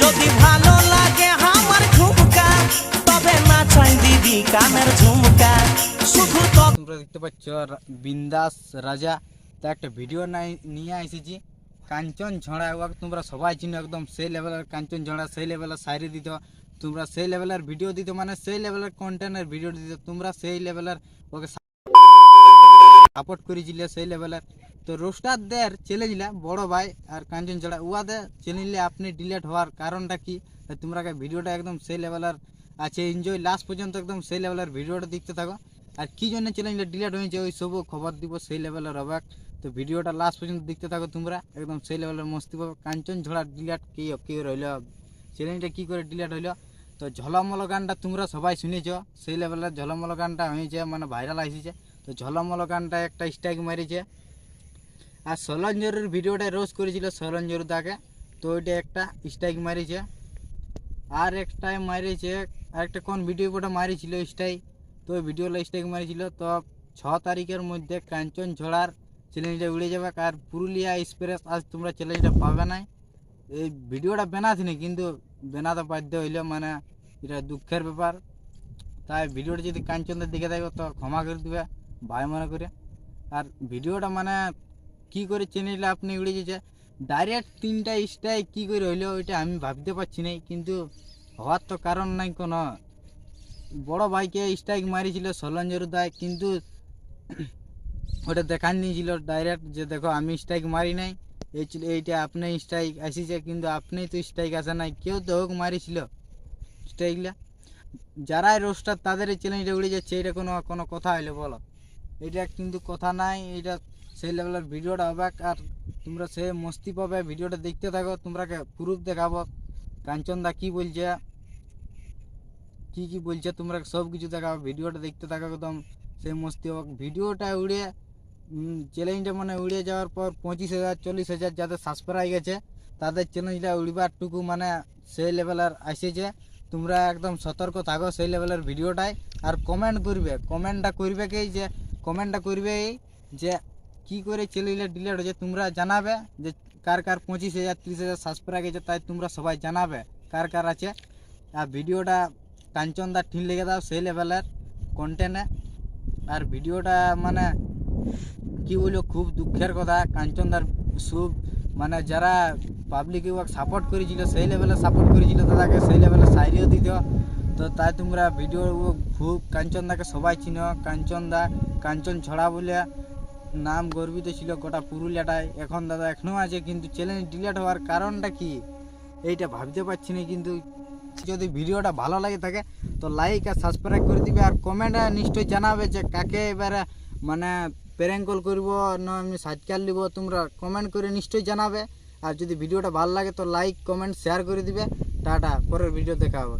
যদি ভালো লাগে আমার ঝুমকা, তবে না চাই দিদি কানের ঝুমকা। শুধু তোমরা দেখতে পাচ্ছ বিন্দাস রাজা। তা একটা ভিডিও নাই নিয়ে এসেছি। কাঞ্চন ঝড়া, ওকে তোমরা সবাই চিনো একদম সেই লেভেলের কাঞ্চন ঝড়া, সেই লেভেলের শায়রি দিত। তোমরা সেই লেভেলের ভিডিও দিত মানে সেই লেভেলের কন্টেন্টের ভিডিও দিত। তোমরা সেই লেভেলের ওকে সাপোর্ট করেছিলে, সেই লেভেলের তো রোস্টারদের চ্যালেঞ্জলা বড় ভাই আর কাঞ্চন ঝড়া উহাদের চ্যালেঞ্জলে আপনি ডিলেট হওয়ার কারণটা কি? তোমরা ভিডিওটা একদম সেই লেভেলের আছে এনজয় লাস্ট পর্যন্ত একদম সেই লেভেলের ভিডিওটা দেখতে থাকো। আর কি জন্য চ্যালেঞ্জটা ডিলেট হয়েছে ওই সবও খবর দিব সেই লেভেলের অবাক। তো ভিডিওটা লাস্ট পর্যন্ত দেখতে থাকো তোমরা, একদম সেই লেভেলের মস্তি পাবে। কাঞ্চন ঝোড়া ডিলেট কি কি রইল। চ্যালেঞ্জটা কি করে ডিলেট হইল? তো ঝলমল গানটা তোমরা সবাই শুনেছ, সেই লেভেলের ঝলমল গানটা হয়েছে মানে ভাইরাল আসিছে। তো ঝলমল গানটা একটা স্ট্রাইক মারিছে। আর সলঞ্জরের ভিডিওটা রোজ করেছিল সলঞ্জর দাকে। তো ওইটা একটা স্ট্রাইক মারিছে। আর একটা মারিছে, আর একটা কোন ভিডিও ওটা মারিছিল স্ট্রাইক তো ওই ভিডিওটা স্ট্রাইক মারিছিল। তো ছ তারিখের মধ্যে কাঞ্চন ঝোড়ার চ্যালেঞ্জটা উড়ে যাবে। আর পুরুলিয়া এক্সপ্রেস আজ তোমরা চ্যালেঞ্জটা পাবে না এই ভিডিওটা বানাথিনি কিন্তু বানাতে বাধ্য হইল মানে এটা দুঃখের ব্যাপার। তাই ভিডিওটা যদি কাঞ্চনদের দিকে থাকবে তো ক্ষমা করে দিবে, ভাই মনে করে। আর ভিডিওটা মানে কি করে চ্যানেলে আপনি উড়ে যেছে ডাইরেক্ট তিনটা স্ট্রাইক কি করে হইল ওইটা আমি ভাবতে পারছি না কিন্তু হওয়ার তো কারণ নাই কোনো। বড় ভাইকে স্ট্রাইক মারিছিল সলঞ্জর দায় কিন্তু ওটা দেখান নিয়েছিল ডাইরেক্ট যে দেখো আমি স্ট্রাইক মারি নাই, এই এইটা আপনি স্ট্রাইক আসিছে, কিন্তু আপনি তো স্ট্রাইক আসে নাই, কেউ তো হোক মারিছিল স্ট্রাইকলা যারাই রোস্টার তাদের চ্যালেঞ্জটা উড়ে যাচ্ছে, এটা কোনো কোনো কথা হইল বলো। এটা কিন্তু কথা নাই, এটা সেই লেভেলের ভিডিওটা হবে আর তোমরা সে মস্তি পাবে, ভিডিওটা দেখতে থাকো তোমরাকে প্রুফ দেখাবো কাঞ্চন দা কী বলছে, কি কি বলছে, তোমরা সব কিছু দেখাবো ভিডিওটা দেখতে থাকো একদম সেই মস্তি হবে। ভিডিওটা উড়ে চ্যালেঞ্জটা মানে উড়ে যাওয়ার পর পঁচিশ হাজার, চল্লিশ হাজার যাদের সাবস্ক্রাইব গেছে, তাদের চ্যালেঞ্জটা উড়িবার টুকু মানে সেই লেভেলের আসেছে। তোমরা একদম সতর্ক থাকো সেই লেভেলের ভিডিওটায়, আর কমেন্ট করবে কমেন্টটা করবে কি যে কমেন্টটা করবে যে কি করে চ্যানেলটা ডিলেট হয়েছে, তোমরা জানাবে যে কার কার পঁচিশ হাজার, তিরিশ হাজার সাবস্ক্রাইব গেছে, তাই তোমরা সবাই জানাবে কার কার আছে। আর ভিডিওটা কাঞ্চনদা ঠিক লেগে দাও, সেই লেভেলের কন্টেন্টে আর ভিডিওটা মানে কি বলব, খুব দুঃখের কথা। কাঞ্চনদার সুব মানে যারা পাবলিক সাপোর্ট করেছিল, সেই লেভেলে সাপোর্ট করেছিল, তাদেরকে সেই লেভেলে দিত তো তাই তোমরা ভিডিও খুব কাঞ্চনদাকে সবাই চিনো। কাঞ্চনদা কাঞ্চন ছড়া বলে নাম গর্বিত ছিল গোটা পুরুলিয়াটায়। এখন দাদা এখনও আছে, কিন্তু চ্যালেঞ্জ ডিলেট হওয়ার কারণটা কি? এইটা ভাবতে পারছি না, কিন্তু যদি ভিডিওটা ভালো লাগে থাকে, তো লাইক আর সাবস্ক্রাইব করে দিবে আর কমেন্টে নিশ্চয়ই জানাবে যে কাকে এবারে মানে প্যারেঙ্ক কল করব, না আমি সাজকাল নিব, তোমরা কমেন্ট করে নিশ্চয়ই জানাবে। আর যদি ভিডিওটা ভালো লাগে, তো লাইক কমেন্ট শেয়ার করে দিবে। টাটা, পরের ভিডিও দেখা হবে।